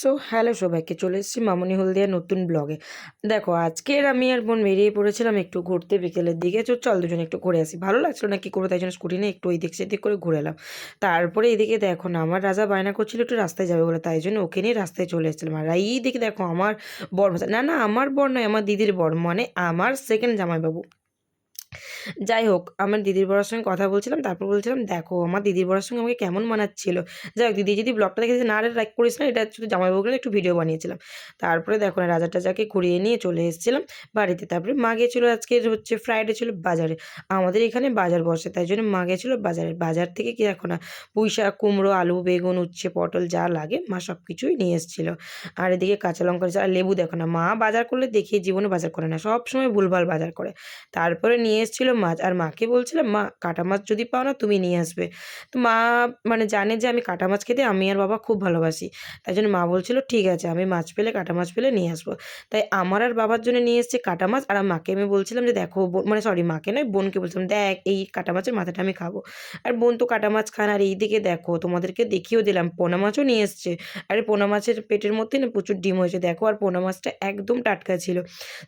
So hello সবাইকে, চলে এসেছি মামনি হলদিয়া নতুন ব্লগে। দেখো, আজকের আমি আর বোন বেরিয়ে পড়েছিলাম একটু ঘুরতে বিকেলের দিকে। তো চল দুজনে একটু ঘুরে আসি। ভালো লাগছিল না কি করব, তাই জন্য স্কুটি নিয়ে একটু ওই দিক সেদিক করে ঘুরে এলাম। তারপরে এদিকে দেখো না, আমার রাজা বায়না করছিল একটু রাস্তায় যাবে বলে, তাই জন্য ওকে নিয়ে রাস্তায় চলে এসেছিলাম। আর এই দিকে দেখো, আমার বর না না, আমার বর নয়, আমার দিদির বর মানে আমার সেকেন্ড জামাইবাবু। যাই হোক, আমার দিদির বড়ার সঙ্গে কথা বলছিলাম, তারপর বলছিলাম, দেখো, আমার দিদির বড়ার সঙ্গে আমাকে কেমন মানাচ্ছিল? যাই হোক, দিদি যদি ব্লগটা দেখেছে না আরে লাইক করিস না, এটা শুধু জামাইবাবুগুলো একটু ভিডিও বানিয়েছিলাম। তারপরে দেখো, না রাজা টাজাকে ঘুরিয়ে নিয়ে চলে এসেছিলাম বাড়িতে। তারপরে মা গেছিল আজকে হচ্ছে ফ্রাইডে ছিল বাজারে। আমাদের এখানে বাজার বসে, তাই জন্য মা গেছিল বাজারে। বাজার থেকে কি দেখো না পুঁই শাক কুমড়ো, আলু, বেগুন, উচ্ছে, পটল যা লাগে মা সব কিছুই নিয়ে এসেছিল। আর এদিকে কাঁচা লঙ্কা আর লেবু দেখো না, মা বাজার করলে দেখি জীবনে বাজার করে না সব সময় ভুলভাল বাজার করে। তারপরে নিয়ে এসেছিল মাছ। আর মাকে বলছিলাম, মা, কাটা মাছ যদি পাও না তুমি নিয়ে আসবে। তো মা মানে জানে যে আমি কাটা মাছ খেতে আমি আর বাবা খুব ভালোবাসি। তাই জন্য মা বলছিল, ঠিক আছে, আমি মাছ পেলে, কাটা মাছ পেলে নিয়ে আসব। তাই আমার আর বাবার জন্য নিয়ে এসছে কাটা মাছ। আর মাকে আমি বলছিলাম যে, দেখো মানে সরি, মাকে নয়, বোনকে বলছিলাম, দেখ, এই কাটা মাছের মাথাটা আমি খাব। আর বোন তো কাটা মাছ খান আর এই দিকে দেখো, তোমাদেরকে দেখিয়েও দিলাম, পোনা মাছও নিয়ে এসছে। আর, পোনা মাছের পেটের মধ্যে না প্রচুর ডিম হয়েছে। দেখো, আর পোনা মাছটা একদম টাটকা ছিল।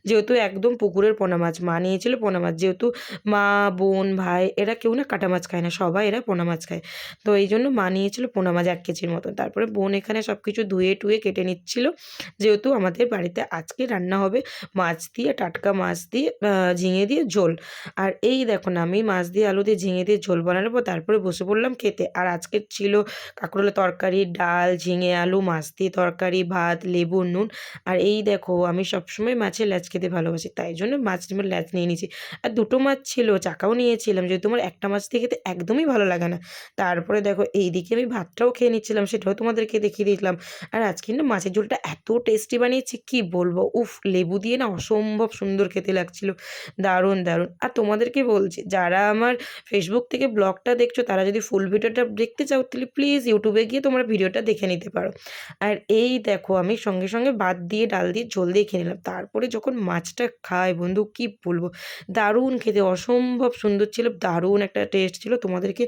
যেহেতু একদম পুকুরের পোনা মাছ, মা নিয়েছিল পোনা মাছ। যেহেতু মা, বোন, ভাই, এরা কেউ না কাটা মাছ খায় না, সবাই এরা পোনা মাছ খায়। তো এই জন্য মা নিয়েছিল পোনা মাছ এক কেজির মতন। তারপরে বোন এখানে সব কিছু ধুয়ে টুয়ে কেটে নিচ্ছিল। যেহেতু আমাদের বাড়িতে আজকে রান্না হবে মাছ দিয়ে, টাটকা মাছ দিয়ে ঝিঙে দিয়ে ঝোল। আর এই দেখো না আমি মাছ দিয়ে আলু দিয়ে ঝিঙে দিয়ে ঝোল বানাবো তারপরে বসে পড়লাম খেতে। আর আজকে ছিল কাঁকরোলের তরকারি, ডাল, ঝিঙে, আলু, মাছ দিয়ে তরকারি, ভাত, লেবু, নুন। আর এই দেখো, আমি সবসময় মাছের ল্যাচ খেতে ভালোবাসি, তাই জন্য মাছ ল্যাচ নিয়ে নিয়েছি। আর দুটো মাছ ছিল, চাকাও নিয়েছিলাম। যেহেতু আমার একটা মাছ দিয়ে খেতে একদমই ভালো লাগে না, তারপরে দেখো এইদিকে আমি ভাতটাও খেয়ে নিচ্ছিলাম, সেটাও তোমাদেরকে দেখিয়ে দিয়েছিলাম। আর আজকে না মাছের ঝোলটা এত টেস্টি বানিয়েছি, কি বলব? উফ, লেবু দিয়ে না অসম্ভব সুন্দর খেতে লাগছিল। দারুণ দারুণ। আর তোমাদেরকে বলছি, যারা আমার ফেসবুক থেকে ব্লগটা দেখছ, তারা যদি ফুল ভিডিওটা দেখতে চাও, তাহলে প্লিজ ইউটিউবে গিয়ে তোমরা ভিডিওটা দেখে নিতে পারো। আর এই দেখো, আমি সঙ্গে সঙ্গে ভাত দিয়ে, ডাল দিয়ে ঝোল দিয়ে খেয়ে নিলাম। তারপরে যখন মাছটা খাই, বন্ধু, কি বলব? দারুণ খেতে অসম্ভব সুন্দর ছিল, দারুণ একটা টেস্ট ছিল। তোমাদেরকে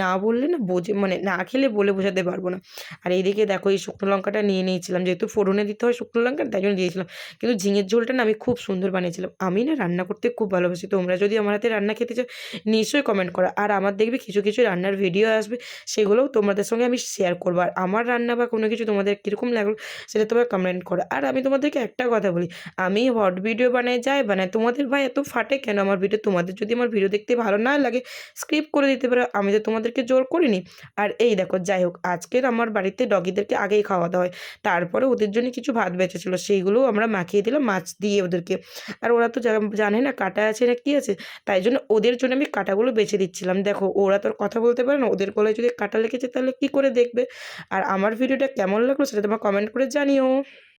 না বললে না বোঝে মানে না খেলে বলে বোঝাতে পারব না। আর এইদিকে দেখো এই শুকনো লঙ্কাটা নিয়ে নিয়েছিলাম, যেহেতু ফোড়নে দিতে হয় শুকনো লঙ্কা, তাই জন্য দিয়েছিলাম। কিন্তু ঝিঙের ঝোলটা না আমি খুব সুন্দর বানিয়েছিলাম। আমি না রান্না করতে খুব ভালোবাসি। তোমরা যদি আমার হাতে রান্না খেতে চাও, নিশ্চয়ই কমেন্ট করো। আর আমার দেখবে কিছু কিছু রান্নার ভিডিও আসবে, সেগুলোও তোমাদের সঙ্গে আমি শেয়ার করব। আর আমার রান্না বা কোনো কিছু তোমাদের কীরকম লাগল, সেটা তোমরা কমেন্ট করো। আর আমি তোমাদেরকে একটা কথা বলি, আমি হট ভিডিও বানাই, যাই বানাই, তোমাদের ভাই এত ফাটে কেন আমার ভিডিও তোমাদের যদি আমার ভিডিও দেখতে ভালো না লাগে স্ক্রিপ্ট করে দিতে পারো। আমি তো তোমাদেরকে জোর করিনি। আর এই দেখো, যাই হোক, আজকের আমার বাড়িতে ডগিদেরকে আগেই খাওয়া দাওয়া হয়। তারপরে ওদের জন্য কিছু ভাত বেঁচেছিলো সেইগুলোও আমরা মাখিয়ে দিলাম মাছ দিয়ে ওদেরকে। আর ওরা তো জানে না কাটা আছে না কী আছে, তাই জন্য ওদের জন্য আমি কাটাগুলো বেছে দিচ্ছিলাম। দেখো, ওরা তো কথা বলতে পারে না, ওদের গলায় যদি কাটা লেগেছে তাহলে কী করে দেখবে? আর আমার ভিডিওটা কেমন লাগল সেটা তোমার কমেন্ট করে জানিও।